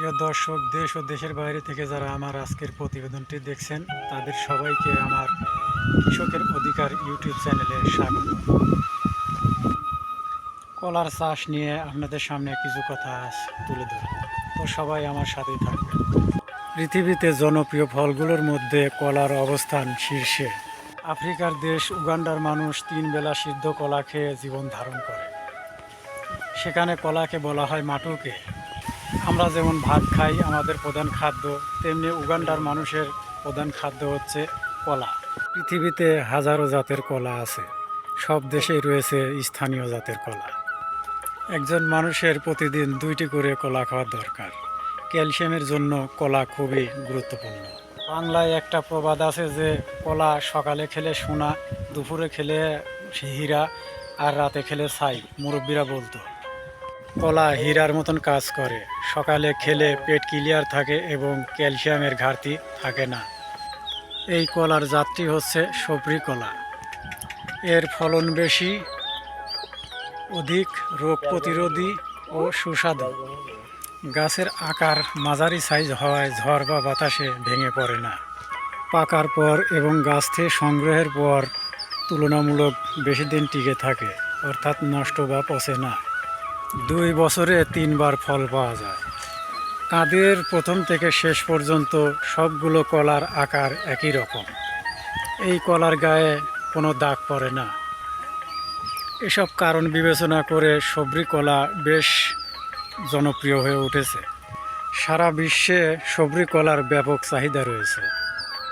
প্রিয় দর্শক, দেশ ও দেশের বাইরে থেকে যারা আমার আজকের প্রতিবেদনটি দেখছেন, তাদের সবাইকে আমার কৃষকের অধিকার ইউটিউব চ্যানেলে স্বাগত। কলার চাষ নিয়ে আপনাদের সামনে কিছু কথা তুলে ধরব। তো সবাই আমার সাথেই থাকবে পৃথিবীতে জনপ্রিয় ফলগুলোর মধ্যে কলার অবস্থান শীর্ষে। আফ্রিকার দেশ উগান্ডার মানুষ তিন বেলা সিদ্ধ কলা খেয়ে জীবন ধারণ করে। সেখানে কলাকে বলা হয় মাটুকে। আমরা যেমন ভাত খাই, আমাদের প্রধান খাদ্য, তেমনি উগান্ডার মানুষের প্রধান খাদ্য হচ্ছে কলা। পৃথিবীতে হাজারো জাতের কলা আছে। সব দেশেই রয়েছে স্থানীয় জাতের কলা। একজন মানুষের প্রতিদিন দুইটি করে কলা খাওয়ার দরকার। ক্যালসিয়ামের জন্য কলা খুবই গুরুত্বপূর্ণ। বাংলায় একটা প্রবাদ আছে যে, কলা সকালে খেলে সোনা, দুপুরে খেলে হীরা, আর রাতে খেলে ছাই। মুরব্বীরা বলতো কলা হীরার মতন কাজ করে। সকালে খেলে পেট ক্লিয়ার থাকে এবং ক্যালসিয়ামের ঘাটতি থাকে না। এই কলার জাতটি হচ্ছে সবরি কলা। এর ফলন বেশি, অধিক রোগ প্রতিরোধী ও সুস্বাদু। গাছের আকার, মাঝারি সাইজ হওয়ায় ঝড় বা বাতাসে ভেঙে পড়ে না। পাকার পর এবং গাছ থেকে সংগ্রহের পর তুলনামূলক বেশি দিন টিকে থাকে, অর্থাৎ নষ্ট বা পচে না। দুই বছরে তিনবার ফল পাওয়া যায়। কাঁদের প্রথম থেকে শেষ পর্যন্ত সবগুলো কলার আকার একই রকম। এই কলার গায়ে কোনো দাগ পড়ে না। এসব কারণ বিবেচনা করে সবরি কলা বেশ জনপ্রিয় হয়ে উঠেছে। সারা বিশ্বে সবরি কলার ব্যাপক চাহিদা রয়েছে।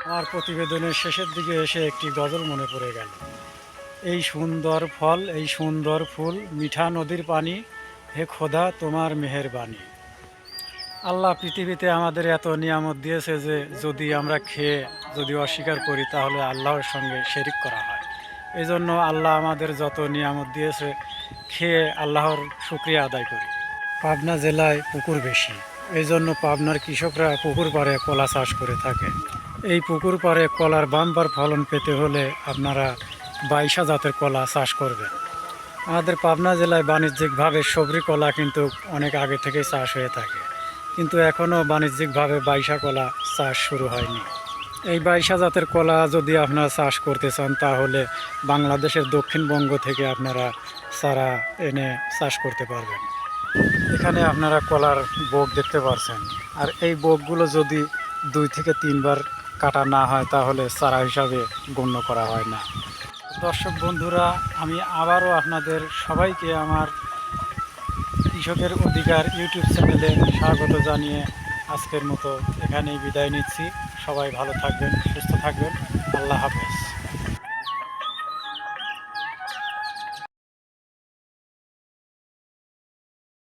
আমার প্রতিবেদনের শেষের দিকে এসে একটি গজল মনে পড়ে গেল। এই সুন্দর ফল, এই সুন্দর ফুল, মিঠা নদীর পানি হে খোদা, তোমার মেহেরবানি। আল্লাহ পৃথিবীতে আমাদের এত নিয়ামত দিয়েছে যে যদি আমরা খেয়ে যদি অস্বীকার করি, তাহলে আল্লাহর সঙ্গে শেরিক করা হয়। এই জন্য আল্লাহ আমাদের যত নিয়ামত দিয়েছে, খেয়ে আল্লাহর শুক্রিয়া আদায় করি। পাবনা জেলায় পুকুর বেশি এই জন্য পাবনার কৃষকরা পুকুর পাড়ে কলা চাষ করে থাকে। এই পুকুর পাড়ে কলার বাম্পার ফলন পেতে হলে আপনারা বাইশা জাতের কলা চাষ করবেন। আমাদের পাবনা জেলায় বাণিজ্যিকভাবে সবরি কলা কিন্তু অনেক আগে থেকে চাষ হয়ে থাকে। কিন্তু এখনও বাণিজ্যিকভাবে বাইশা কলা চাষ শুরু হয়নি। এই বাইশা জাতের কলা যদি আপনারা চাষ করতে চান, তাহলে বাংলাদেশের দক্ষিণবঙ্গ থেকে আপনারা চারা এনে চাষ করতে পারবেন। এখানে আপনারা কলার বোক দেখতে পারছেন। আর এই বোকগুলো যদি দুই থেকে তিনবার কাটা না হয়, তাহলে চারা হিসাবে গণ্য করা হয় না। দর্শক বন্ধুরা, আমি আবারও আপনাদের সবাইকে আমার কৃষকের অধিকার ইউটিউব চ্যানেলে স্বাগত জানিয়ে আজকের মতো এখানেই বিদায় নিচ্ছি। সবাই ভালো থাকবেন, সুস্থ থাকবেন। আল্লাহ হাফেজ।